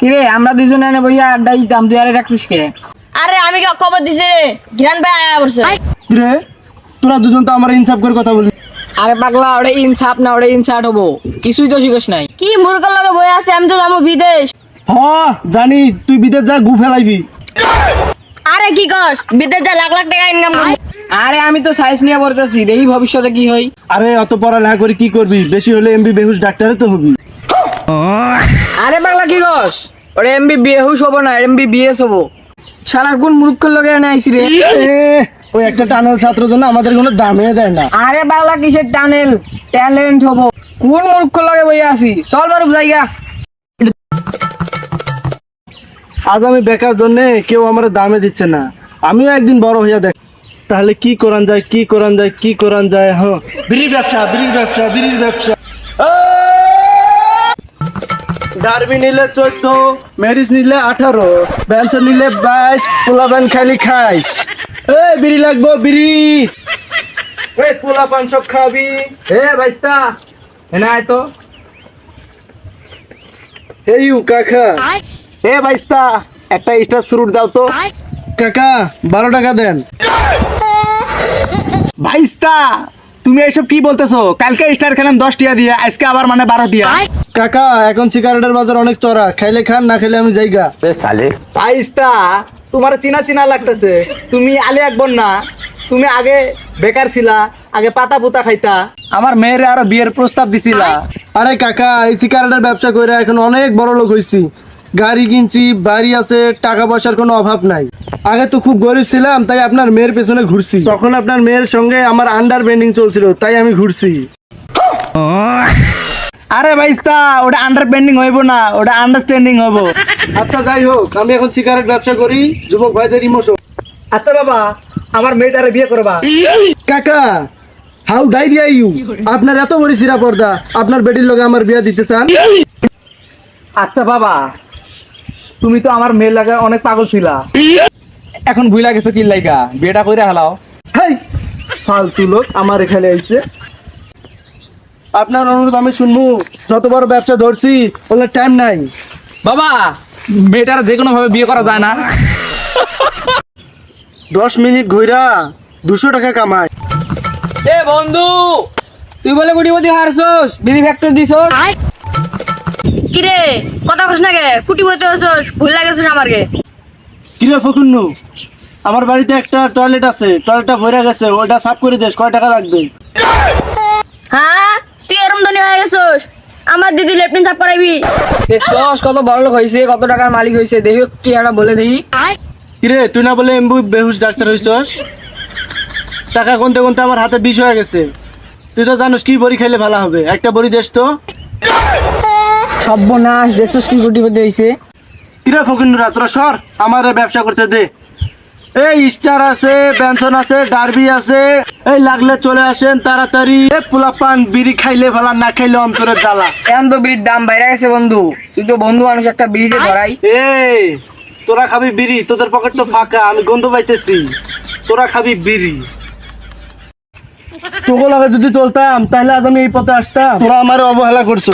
কিরে আমরা দুজনে এনে বইয়া আড্ডা দিতাম তুই আরে রাখছিস কে? আরে আমি কি খবর দিছি রে। ঘিরান ভাই আয়া পড়ছে। রে তোরা দুজন তো আমার ইনসাফ করে কথা বলি আরে পাগলা ওটা ইনসাফ না ওটা ইনসার্ট হব। কিছুই তো শিখস নাই। কি মুরগের লগে বই আছে? আমি তো যাব বিদেশ। হ জানি তুই বিদেশ যা গু ফেলাইবি। আরে কি কর বিদেশ যা লাখ লাখ টাকা ইনকাম করি আরে আমি তো সাইন্স নিয়ে পড়তেছি দেখি ভবিষ্যতে কি হয়। আরে অত পড়ালেখা করে কি করবি? বেশি হলে এমবি বেহুশ ডাক্তারে তো হবি। আরে পাগলা কি কস? ওটা এমবি বিয়ে বিএহুস হব না এমবি বিএস হব। শালার কোন মূর্খের লগে এনে আইসি রে? ওই একটা টানেল ছাত্র জন্য আমাদের কোনো দামে দেয় না। আরে পাগলা কিসের টানেল? ট্যালেন্ট হব। কোন মূর্খের লগে বইয়া আছি? চল বারুপ জায়গা। আজ আমি বেকার জন্য কেউ আমার দামে দিচ্ছে না। আমিও একদিন বড় হইয়া দেখ তাহলে কি করান যায় কি করান যায় কি করান যায় হ্যাঁ। বিড়ির ব্যবসা বিড়ির ব্যবসা বিড়ির ব্যবসা। ডারবি নিলে চোদ্দ মেরিস নিলে আঠারো ব্যান্সন নিলে বাইশ পোলা ব্যান খালি খাইস। এ বিড়ি লাগবো বিড়ি। এই পোলা পান সব খাবি। এ ভাইস্তা এনে আয় তো। এই ইউ কাকা। এ বাইস্তা একটা স্টার শুরুট দাও তো। কাকা বারো টাকা দেন। ভাইস্তা তুমি এসব কি বলতেছো? কালকে স্টার খেলাম দশ টিয়া দিয়ে আজকে আবার মানে বারো টিয়া। কাকা এখন সিগারেটের বাজার অনেক চড়া। খাইলে খান না খাইলে আমি যাইগা। ভাইস্তা তোমার চিনা চিনা লাগতেছে। তুমি আলী আকবর না। তুমি আগে বেকার ছিলা আগে পাতা পুতা খাইতা। আমার মেয়ের আরও বিয়ের প্রস্তাব দিছিলা। আরে কাকা এই সিগারেটের ব্যবসা করে এখন অনেক বড় লোক হইছি। গাড়ি কিনছি বাড়ি আছে টাকা পয়সার কোনো অভাব নাই। আগে তো খুব গরিব ছিলাম তাই আপনার মেয়ের পেছনে ঘুরছি। তখন আপনার মেয়ের সঙ্গে আমার আন্ডার বেন্ডিং চলছিল তাই আমি ঘুরছি। আরে ভাইস্তা ওটা আন্ডার পেন্ডিং হইব না ওটা আন্ডারস্ট্যান্ডিং হব আচ্ছা যাই হোক আমি এখন সিগারেট ব্যবসা করি যুবক ভাইদের ইমোশন আচ্ছা বাবা আমার মেয়েটারে বিয়ে করবা। কাকা হাউ ডাইরিয়া ইউ আপনার এত বড় সিরা পর্দা আপনার বেটির লগে আমার বিয়া দিতে চান? আচ্ছা বাবা তুমি তো আমার মেয়ের লাগা অনেক পাগল ছিলা। এখন ভুইলা গেছো কি লাইগা? বিয়েটা কইরা হেলাও। হেই! ফালতু লোক আমার এখানে আইছে। আপনার অনুরোধ আমি শুনব। যত বড় ব্যবসা ধরছি ওগুলো টাইম নাই। বাবা মেয়েটার যে কোনো ভাবে বিয়ে করা যায় না। দশ মিনিট ঘুরা দুশো টাকা কামাই। এ বন্ধু তুই বলে কোটিপতি হারছস বিড়ি ফ্যাক্টর দিছস? কি রে কথা কস না গে কুটি বইতে হছস ভুল লাগেছস আমারকে। কিরে ফকুন্নু আমার বাড়িতে একটা টয়লেট আছে টয়লেটটা ভরে গেছে ওইটা সাফ করে দেশ কয় টাকা লাগবে? হ্যাঁ তুই এরম ধনী হয়ে গেছস আমার দিদি লেফটিন সাফ করাইবি দেখছস কত বড় লোক হইছে কত টাকার মালিক হইছে দেখি কি একটা বলে দেখি কিরে তুই না বলে এমবু বেহুশ ডাক্তার হইছস? টাকা গুনতে গুনতে আমার হাতে বিষ হয়ে গেছে। তুই তো জানিস কি বড়ি খেলে ভালো হবে একটা বড়ি দেশ তো। সর্বনাশ দেখছস কি কোটিপতি হইছে? কিরে ফকিনুরা তোরা সর আমার ব্যবসা করতে দে। এই স্টার আছে বেনসন আছে ডারবি আছে এই লাগলে চলে আসেন তাড়াতাড়ি। এ পোলাপান বিড়ি খাইলে ভালা না খাইলে অন্তরে জ্বালা। এখন তো বিড়ির দাম বাইরে গেছে বন্ধু। তুই তো বন্ধু মানুষ একটা বিড়িতে ধরাই। এই তোরা খাবি বিড়ি তোদের পকেট তো ফাঁকা আমি গন্ধ পাইতেছি। তোরা খাবি বিড়ি। তোকে লাগে যদি চলতাম তাহলে আজ আমি এই পথে আসতাম। তোরা আমার অবহেলা করছ।